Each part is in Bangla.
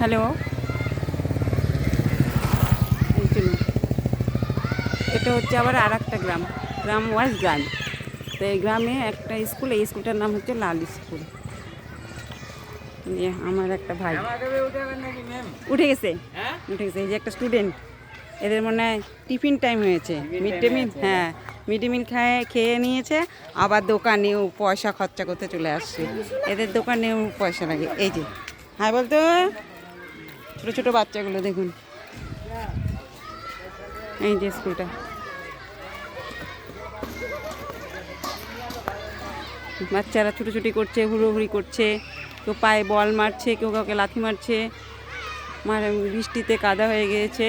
হ্যালো। এটা হচ্ছে আবার আর একটা গ্রাম গ্রাম ওয়াইজ গ্রাম। তো এই গ্রামে একটা স্কুল এই স্কুলটার নাম হচ্ছে লাল স্কুল। আমার একটা ভাই। উঠে গেছে? উঠে গেছে এই যে একটা স্টুডেন্ট এদের মনে হয় টিফিন টাইম হয়েছে। মিড ডে মিল হ্যাঁ মিড ডে মিল খায় খেয়ে নিয়েছে আবার দোকানেও পয়সা খরচা করতে চলে আসছে। এদের দোকানেও পয়সা লাগে। এই যে হ্যাঁ বলতো? ছোটো ছোটো বাচ্চাগুলো দেখুন। এই যে স্কুলটা। বাচ্চারা ছুটোছুটি করছে, হুড়োহুড়ি করছে। কেউ পায়ে বল মারছে, কেউ কাউকে লাথি মারছে। মার, বৃষ্টিতে কাদা হয়ে গিয়েছে।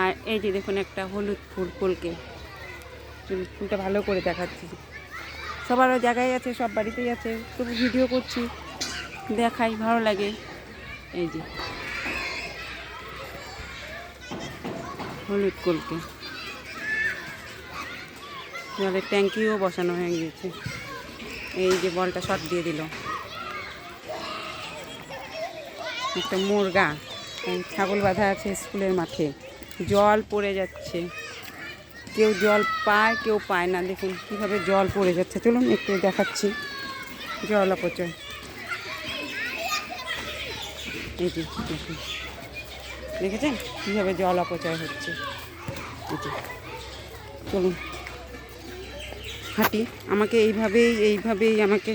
আর এই যে দেখুন একটা হলুদ ফুল, ফুলকে। ফুলটা ভালো করে দেখাচ্ছি। সবারও জায়গায় আছে, সব বাড়িতেই আছে। তবু ভিডিও করছি, দেখাই, ভালো লাগে। এই যে। হলুদ কলকে। জলের ট্যাঙ্কিও বসানো হয়ে গিয়েছে। এই যে বলটা শট দিয়ে দিল। একটা মুরগা ছাগল বাঁধা আছে স্কুলের মাঠে। জল পড়ে যাচ্ছে। কেউ জল পায়, কেউ পায় না। দেখুন কীভাবে জল পড়ে যাচ্ছে। চলুন একটু দেখাচ্ছি জল অপচয়। এই দেখুন। দেখেছেন কীভাবে জল অপচয় হচ্ছে? চলুন। হাঁটি। আমাকে এইভাবেই এইভাবেই আমাকে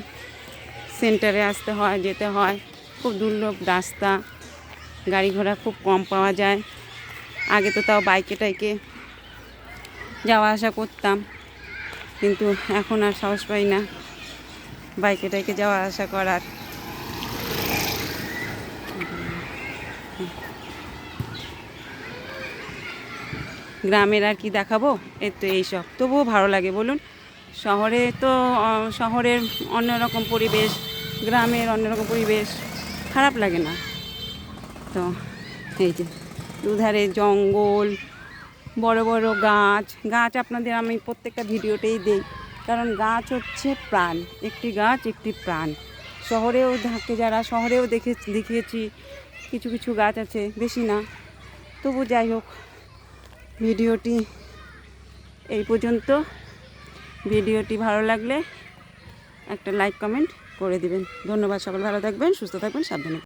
সেন্টারে আসতে হয়, যেতে হয়। খুব দুর্লভ রাস্তা। গাড়ি ঘোড়া খুব কম পাওয়া যায়। আগে তো তাও বাইকে টাইকে যাওয়া আসা করতাম। কিন্তু এখন আর সাহস পাই না বাইকে টাইকে যাওয়া আসা করার। গ্রামের আর কি দেখাবো? এর তো এইসব। তবুও ভালো লাগে, বলুন। শহরে তো শহরের অন্যরকম পরিবেশ, গ্রামের অন্যরকম পরিবেশ, খারাপ লাগে না। তো, এই যে, দুধারে জঙ্গল, বড় বড় গাছ গাছ আপনাদের আমি প্রত্যেকটা ভিডিওতেই দিই। কারণ গাছ হচ্ছে প্রাণ, একটি গাছ একটি প্রাণ। শহরেও থাকে যারা, শহরেও দেখে, দেখিয়েছি, কিছু কিছু গাছ আছে, বেশি না। তবু যাই হোক ভিডিওটি এই পর্যন্ত। ভিডিওটি ভালো লাগলে একটা লাইক, কমেন্ট করে দিবেন। ধন্যবাদ সকল, ভালো থাকবেন, সুস্থ থাকবেন, সাবধানে